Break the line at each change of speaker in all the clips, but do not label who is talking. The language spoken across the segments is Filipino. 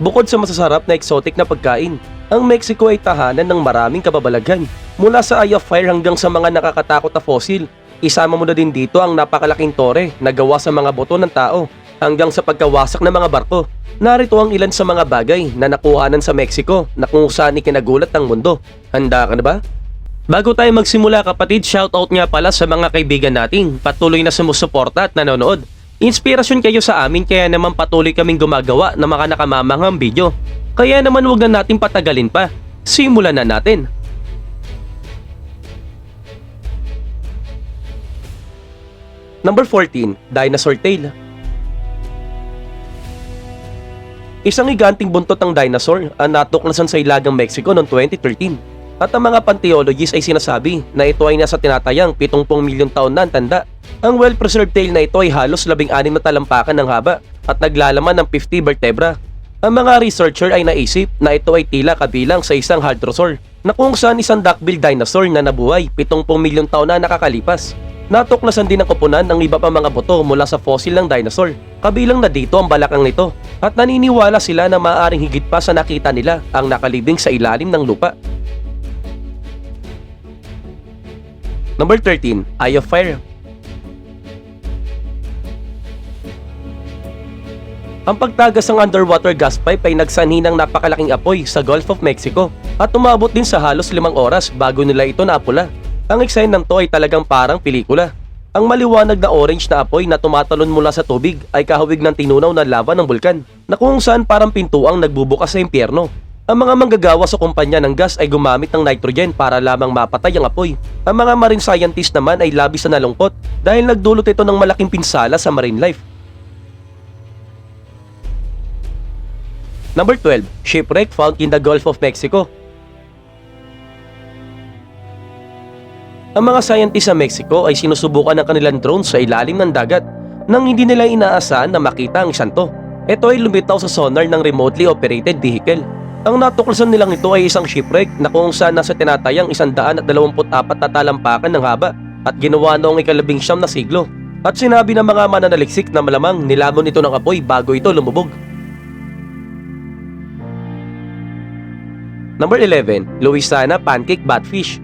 Bukod sa masasarap na exotic na pagkain, ang Mexico ay tahanan ng maraming kababalaghan. Mula sa Eye of Fire hanggang sa mga nakakatakot na fossil, isama mo na din dito ang napakalaking tore na gawa sa mga boto ng tao hanggang sa pagkawasak ng mga barko. Narito ang ilan sa mga bagay na nakuhanan sa Mexico na kung saan ikinagulat ng mundo. Handa ka na ba? Bago tayo magsimula kapatid, shoutout nga pala sa mga kaibigan nating patuloy na sumusuporta at nanonood. Inspirasyon kayo sa amin kaya naman patuloy kaming gumagawa ng mga nakamamanghang video. Kaya naman wag na natin patagalin pa. Simulan na natin. Number 14, Dinosaur Tail. Isang higanting buntot ng dinosaur ang natuklasan sa Ilagang Mexico noong 2013. At ang mga pantheologists ay sinasabi na ito ay nasa tinatayang 70 milyong taon na ang tanda. Ang well-preserved tail na ito ay halos 16 na talampakan ng haba at naglalaman ng 50 vertebra. Ang mga researcher ay naisip na ito ay tila kabilang sa isang hadrosaur na kung saan isang duckbill dinosaur na nabuhay 70 milyong taon na nakakalipas. Natuklasan din ang koponan ng iba pa mga buto mula sa fossil ng dinosaur. Kabilang na dito ang balakang nito at naniniwala sila na maaaring higit pa sa nakita nila ang nakalibing sa ilalim ng lupa. Number 13, Eye of Fire. Ang pagtagas ng underwater gas pipe ay nagsanhi ng napakalaking apoy sa Gulf of Mexico at umabot din sa halos limang oras bago nila ito napula. Ang eksena ng to ay talagang parang pelikula. Ang maliwanag na orange na apoy na tumatalon mula sa tubig ay kahawig ng tinunaw na lava ng bulkan na kung saan parang pintuang nagbubukas sa impyerno. Ang mga manggagawa sa kumpanya ng gas ay gumamit ng nitrogen para lamang mapatay ang apoy. Ang mga marine scientist naman ay labis na nalungkot dahil nagdulot ito ng malaking pinsala sa marine life. Number 12, shipwreck found in the Gulf of Mexico. Ang mga scientist sa Mexico ay sinusubukan ng kanilang drones sa ilalim ng dagat nang hindi nila inaasahan na makita ang isang to. Ito ay lumitaw sa sonar ng remotely operated vehicle. Ang natuklasan nilang ito ay isang shipwreck na kung saan nasa tinatayang 124 na talampakan ng haba at ginawa noong ikalabing siyam na siglo. At sinabi ng mga mananaliksik na malamang nilamon ito ng apoy bago ito lumubog. Number 11, Louisiana Pancake Batfish.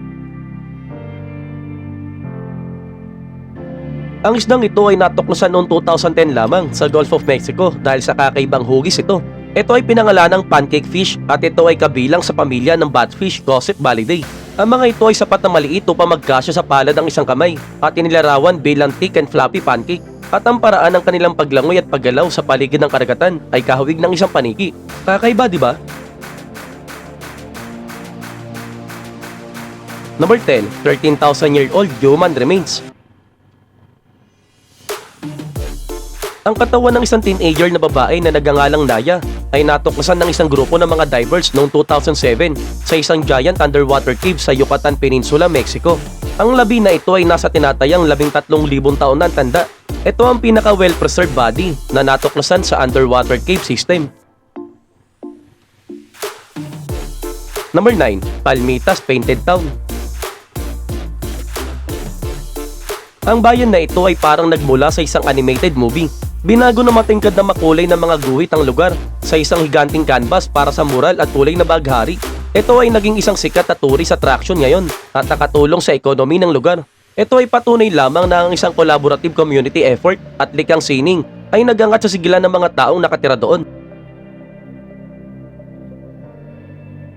Ang isdang ito ay natuklasan noong 2010 lamang sa Gulf of Mexico dahil sa kakaibang hugis ito. Ito ay pinangalan ng pancake fish at ito ay kabilang sa pamilya ng batfish Gossip Balidae. Ang mga ito ay sapat na maliit upang magkasya sa palad ng isang kamay at inilarawan bilang thick and fluffy pancake. At ang paraan ng kanilang paglangoy at paggalaw sa paligid ng karagatan ay kahawig ng isang paniki. Kakaiba, di ba? Number 10, 13,000-year-old human remains. Ang katawan ng isang teenager na babae na nagangalang Naya ay natuklasan ng isang grupo ng mga divers noong 2007 sa isang giant underwater cave sa Yucatan Peninsula, Mexico. Ang labi na ito ay nasa tinatayang 13,000 taon na tanda. Ito ang pinaka well-preserved body na natuklasan sa underwater cave system. Number 9, Palmitas Painted Town. Ang bayan na ito ay parang nagmula sa isang animated movie. Binago na matingkad na makulay ng mga guhit ang lugar sa isang higanting canvas para sa mural at kulay na baghari. Ito ay naging isang sikat na tourist attraction ngayon at nakatulong sa ekonomi ng lugar. Ito ay patunay lamang na ang isang collaborative community effort at likang sining ay nagangat sa sigilan ng mga taong nakatira doon.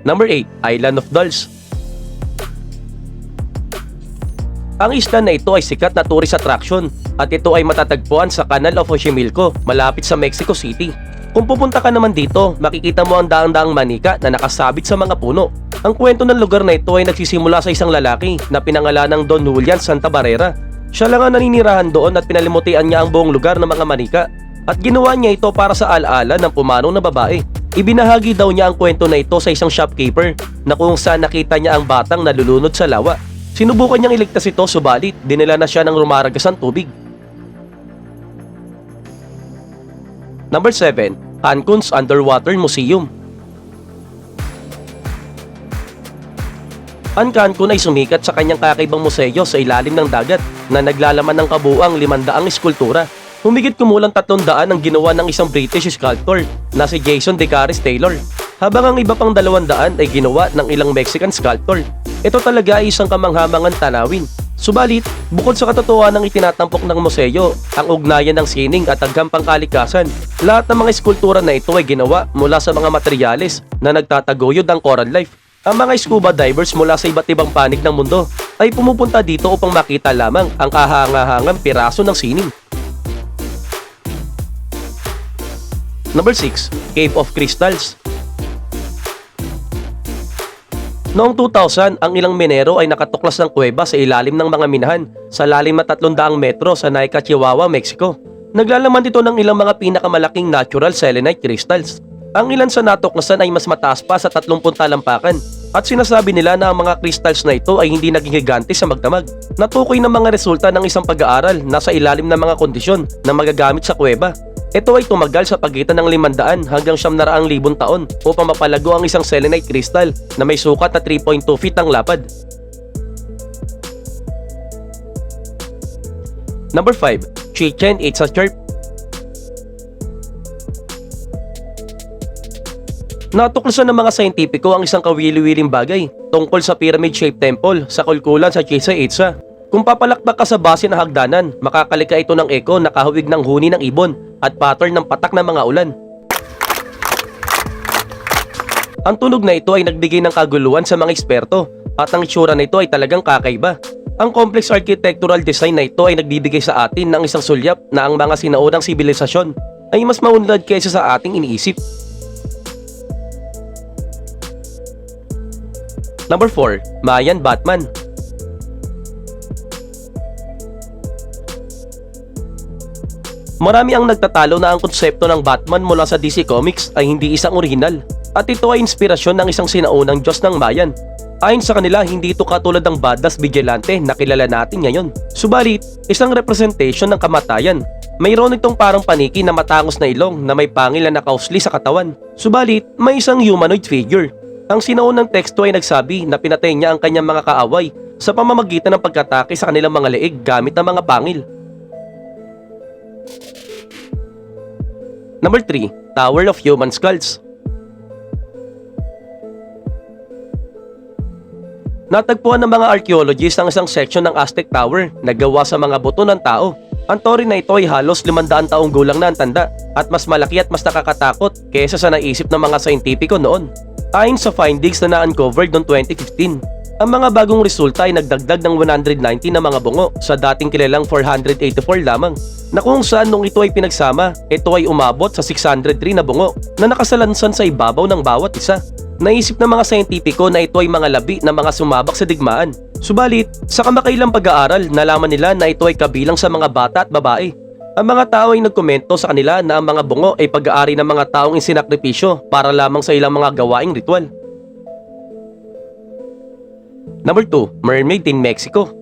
Number 8, Island of Dolls. Ang isla na ito ay sikat na tourist attraction at ito ay matatagpuan sa Canal of Xochimilco malapit sa Mexico City. Kung pupunta ka naman dito, makikita mo ang daang-daang manika na nakasabit sa mga puno. Ang kwento ng lugar na ito ay nagsisimula sa isang lalaki na pinangalan ng Don Julian Santa Barrera. Siya lang ang naninirahan doon at pinalimutian niya ang buong lugar ng mga manika. At ginawa niya ito para sa alaala ng pumanong na babae. Ibinahagi daw niya ang kwento na ito sa isang shopkeeper na kung saan nakita niya ang batang nalulunod sa lawa. Sinubukan niyang iligtas ito subalit dinala na siya ng rumaragasang tubig. Number 7, Cancun's Underwater Museum. Ang Cancun ay sumikat sa kanyang kakaibang museo sa ilalim ng dagat na naglalaman ng kabuang 500 eskultura. Humigit kumulang 300 ang ginawa ng isang British sculptor na si Jason DeCaris Taylor, habang ang iba pang 200 ay ginawa ng ilang Mexican sculptor. Ito talaga ay isang kamanghamangan tanawin. Subalit, bukod sa katotohanan ng itinatampok ng museo, ang ugnayan ng sining at hanggang pangkalikasan, lahat ng mga eskultura na ito ay ginawa mula sa mga materyales na nagtataguyod ang coral life. Ang mga scuba divers mula sa iba't ibang panig ng mundo ay pumupunta dito upang makita lamang ang kahangahangang piraso ng sining. Number 6, Cave of Crystals. Noong 2000, ang ilang minero ay nakatuklas ng kuweba sa ilalim ng mga minahan sa lalim na 300 metro sa Naica, Chihuahua, Mexico. Naglalaman dito ng ilang mga pinakamalaking natural selenite crystals. Ang ilan sa natuklasan ay mas mataas pa sa 30 talampakan at sinasabi nila na ang mga crystals na ito ay hindi naging higante sa magdamag. Natukoy ng mga resulta ng isang pag-aaral na sa ilalim ng mga kondisyon na magagamit sa kuweba. Ito ay tumagal sa pagitan ng 500 hanggang 700,000 taon upang mapalago ang isang selenite crystal na may sukat na 3.2 feet ang lapad. Number 5. Chichen Itza Chirp Natuklasan ng mga scientifico ang isang kawili-wiling bagay tungkol sa pyramid-shaped temple sa kulkulan sa Chichen Itza. Kung papalakpak ka sa base ng hagdanan, makakalika ito ng eko na kahawig ng huni ng ibon at pattern ng patak ng mga ulan. Ang tunog na ito ay nagbigay ng kaguluhan sa mga eksperto at ang itsura na ito ay talagang kakaiba. Ang complex architectural design na ito ay nagbibigay sa atin ng isang sulyap na ang mga sinaunang sibilisasyon ay mas maunlad kaysa sa ating iniisip. Number 4, Mayan Batman. Marami ang nagtatalo na ang konsepto ng Batman mula sa DC Comics ay hindi isang orihinal at ito ay inspirasyon ng isang sinaunang Diyos ng Mayan. Ayon sa kanila, hindi ito katulad ng badass vigilante na kilala natin ngayon. Subalit, isang representation ng kamatayan. Mayroon itong parang paniki na matangos na ilong na may pangil na nakausli sa katawan. Subalit, may isang humanoid figure. Ang sinaunang teksto ay nagsabi na pinatay niya ang kanyang mga kaaway sa pamamagitan ng pagkatake sa kanilang mga leeg gamit ng mga pangil. Number 3, Tower of Human Skulls. Natagpuan ng mga archaeologists ang isang section ng Aztec Tower na gawa sa mga buto ng tao. Ang tori na ito ay halos 500 taong gulang na ang tanda at mas malaki at mas nakakatakot kaysa sa naisip ng mga scientifico noon. Ayon sa findings na na-uncovered noong 2015, ang mga bagong resulta ay nagdagdag ng 190 na mga bungo sa dating kilalang 484 lamang na kung saan nung ito ay pinagsama, ito ay umabot sa 603 na bungo na nakasalansan sa ibabaw ng bawat isa. Naisip ng mga scientifico na ito ay mga labi na mga sumabak sa digmaan. Subalit, sa kamakailang pag-aaral, nalaman nila na ito ay kabilang sa mga bata at babae. Ang mga tao ay nagkomento sa kanila na ang mga bungo ay pag-aari ng mga taong insinakripisyo para lamang sa ilang mga gawaing ritual. Number 2, Mermaid in Mexico.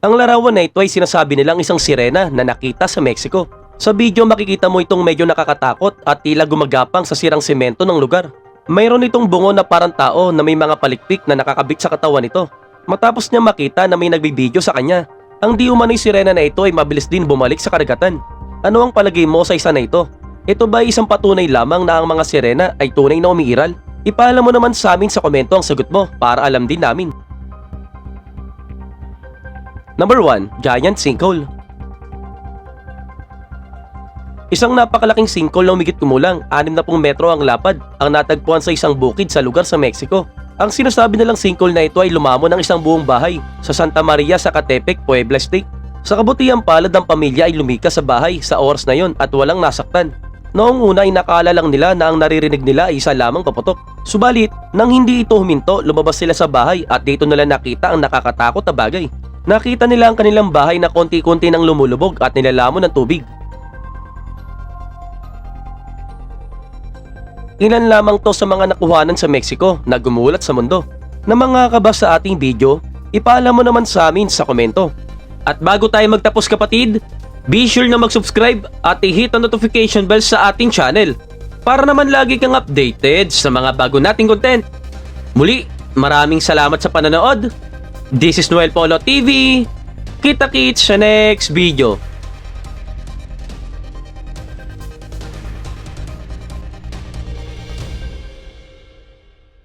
Ang larawan na ito ay sinasabi nilang isang sirena na nakita sa Mexico. Sa video makikita mo itong medyo nakakatakot at tila gumagapang sa sirang semento ng lugar. Mayroon itong bungo na parang tao na may mga palikpik na nakakabit sa katawan nito. Matapos niya makita na may nagbibideo sa kanya, ang di umano'y sirena na ito ay mabilis din bumalik sa karagatan. Ano ang palagay mo sa isa na ito? Ito ba isang patunay lamang na ang mga sirena ay tunay na umiiral? Ipaalam mo naman sa amin sa komento ang sagot mo para alam din namin. Number 1, Giant Sinkhole. Isang napakalaking sinkhole na umigit kumulang 60 metro ang lapad ang natagpuan sa isang bukid sa lugar sa Mexico. Ang sinasabi nilang sinkhole na ito ay lumamo ng isang buong bahay sa Santa Maria sa Catepec, Puebla State. Sa kabutihang palad ng pamilya ay lumikas sa bahay sa oras na yon at walang nasaktan. Noong una ay nakala lang nila na ang naririnig nila ay isa lamang paputok. Subalit, nang hindi ito huminto, lumabas sila sa bahay at dito nila nakita ang nakakatakot na bagay. Nakita nila ang kanilang bahay na konti-konti nang lumulubog at nilalamon ng tubig. Ilan lamang to sa mga nakuhanan sa Mexico na gumulat sa mundo. Na mga kaba sa ating video, ipaalam mo naman sa amin sa komento. At bago tayo magtapos kapatid, be sure na mag-subscribe at i-hit ang notification bell sa ating channel para naman lagi kang updated sa mga bago nating content. Muli, maraming salamat sa panonood. This is Noel Polo TV. Kita-kits sa next video.